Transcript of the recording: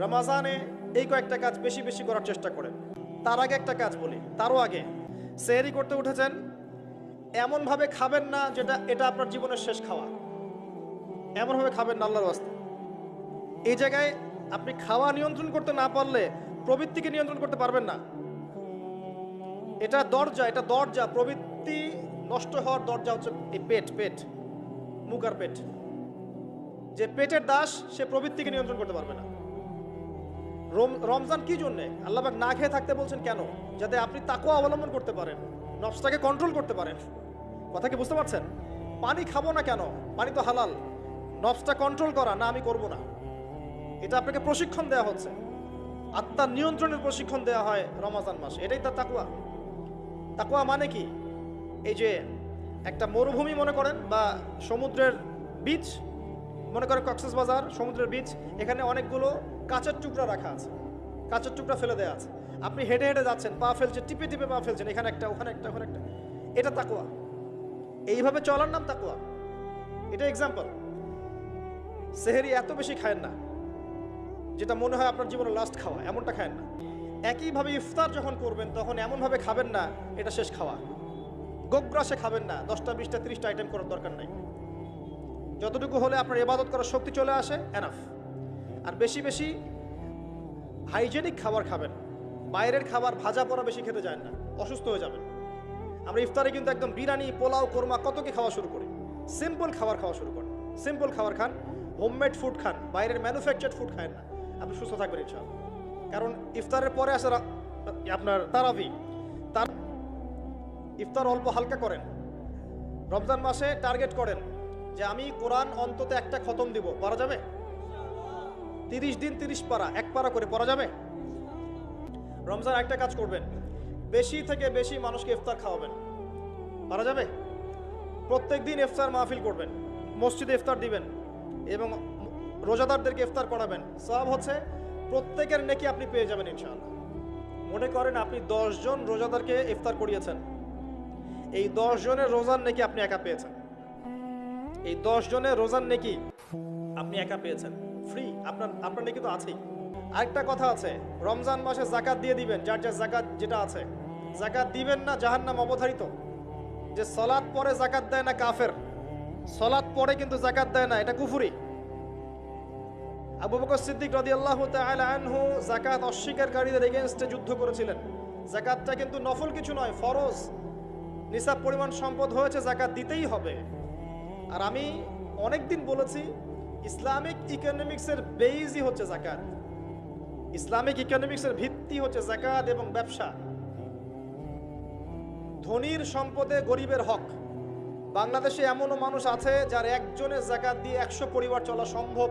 রমাজানে এই কয়েকটা কাজ বেশি বেশি করার চেষ্টা করেন তার আগে একটা কাজ বলি, তারও আগে। সেহরি করতে উঠেছেন, এমনভাবে খাবেন না যেটা, এটা আপনার জীবনের শেষ খাওয়া। এমনভাবে খাবেন না আল্লাহর বাস্তে এই জায়গায় আপনি খাওয়া নিয়ন্ত্রণ করতে না পারলে প্রবৃত্তিকে নিয়ন্ত্রণ করতে পারবেন না। এটা দরজা এটা দরজা, প্রবৃত্তি নষ্ট হওয়ার দরজা হচ্ছে এই পেট পেট, মুখ আর পেট। যে পেটের দাস, সে প্রবৃত্তিকে নিয়ন্ত্রণ করতে পারবে না। রমজান কি জন্যে? আল্লাহবাক না খেয়ে থাকতে বলছেন কেন? যাতে আপনি তাকেও অবলম্বন করতে পারেন, নফসটাকে কন্ট্রোল করতে পারেন। কথা কি বুঝতে পারছেন? পানি খাব না কেন? পানি তো হালাল। নফসটা কন্ট্রোল করা, না আমি করব না। এটা আপনাকে প্রশিক্ষণ দেওয়া হচ্ছে। আত্মার নিয়ন্ত্রণের প্রশিক্ষণ দেওয়া হয় রমাজান মাসে। এটাই তার তাকুয়া তাকুয়া মানে কি? এই যে একটা মরুভূমি মনে করেন বা সমুদ্রের বীচ, মনে করেন কক্সেস বাজার সমুদ্রের বীচ, এখানে অনেকগুলো কাঁচের টুকরা রাখা আছে। কাঁচের টুকরা ফেলে দেওয়া আছে। আপনি হেঁটে হেঁটে যাচ্ছেন, পা ফেলছেন, টিপে টিপে পা ফেলছেন, এখানে একটা, ওখানে একটা ওখানে একটা। এটা তাকুয়া এইভাবে চলার নাম তাকুয়া এটা এক্সাম্পল সেহেরি এত বেশি খায়েন না, যেটা মনে হয় আপনার জীবনের লাস্ট খাওয়া, এমনটা খায়েন না। একইভাবে ইফতার যখন করবেন, তখন এমনভাবে খাবেন না, এটা শেষ খাওয়া। গোগ্রাসে খাবেন না, দশটা, বিশটা, ত্রিশটা আইটেম করার দরকার নাই। যতটুকু হলে আপনার ইবাদত করার শক্তি চলে আসে এনাফ আর বেশি বেশি হাইজেনিক খাবার খাবেন। বাইরের খাবার ভাজা পড়া বেশি খেতে যায় না, অসুস্থ হয়ে যাবেন। আমরা ইফতারে কিন্তু একদম বিরিয়ানি, পোলাও, কোরমা, কত কি খাওয়া শুরু করি। সিম্পল খাবার খাওয়া শুরু করেন। সিম্পল খাবার খান হোমমেড ফুড খান, বাইরের ম্যানুফ্যাকচার্ড ফুড খান না। আপনি সুস্থ থাকবেন ইনশাআল্লাহ। কারণ ইফতারের পরে আসে আপনার তারাবি। তার ইফতার অল্প হালকা করেন। রমজান মাসে টার্গেট করেন যে আমি কোরআন অন্তত একটা খতম দিব। পারা যাবে? তিরিশ দিন তিরিশ পারা এক পারা করে পড়া যাবে? রমজান একটা কাজ করবেন, বেশি থেকে বেশি মানুষকে ইফতার খাওয়াবেন। পারা যাবে? প্রত্যেক দিন ইফতার মাহফিল করবেন, মসজিদে ইফতার দিবেন এবং রোজাদারদেরকে ইফতার করাবেন। সব হচ্ছে, প্রত্যেকের নেকি আপনি পেয়ে যাবেন ইনশাআল্লাহ। মনে করেন আপনি জন রোজাদারকে ইফতার করিয়েছেন। এই জনের রোজার নেকি আপনি একা পেয়েছেন। এই জনের রোজার নেকি আপনি একা পেয়েছেন। ফ্রি আপনার আপনার নেকি তো আছেই। আরেকটা কথা আছে, রমজান মাসে জাকাত দিয়ে দিবেন, যার যার জাকাত যেটা আছে। জাকাত দিবেন না, জাহান্নাম অবধারিত। যে সলাৎ পরে জাকাত দেয় না, কাফের। সলাৎ পরে কিন্তু জাকাত দেয় না, এটা কুফুরি। আবু বকর সিদ্দিক রাদিয়াল্লাহু তাআলা আনহু জাকাত অস্বীকারীদের এগেনস্টে যুদ্ধ করেছিলেন। জাকাতটা কিন্তু নফল কিছু নয়, ফরজ। নিসাব পরিমাণ সম্পদ হয়েছে জাকাত দিতেই হবে। আর আমি অনেকদিন বলেছি ইসলামিক ইকোনমিক্সের বেইজই হচ্ছে জাকাত। ইসলামিক ইকোনমিক্সের ভিত্তি হচ্ছে জাকাত এবং ব্যবসা। ধনীর সম্পদে গরিবের হক। বাংলাদেশে এমনও মানুষ আছে যার একজনের জাকাত দিয়ে একশো পরিবার চলা সম্ভব।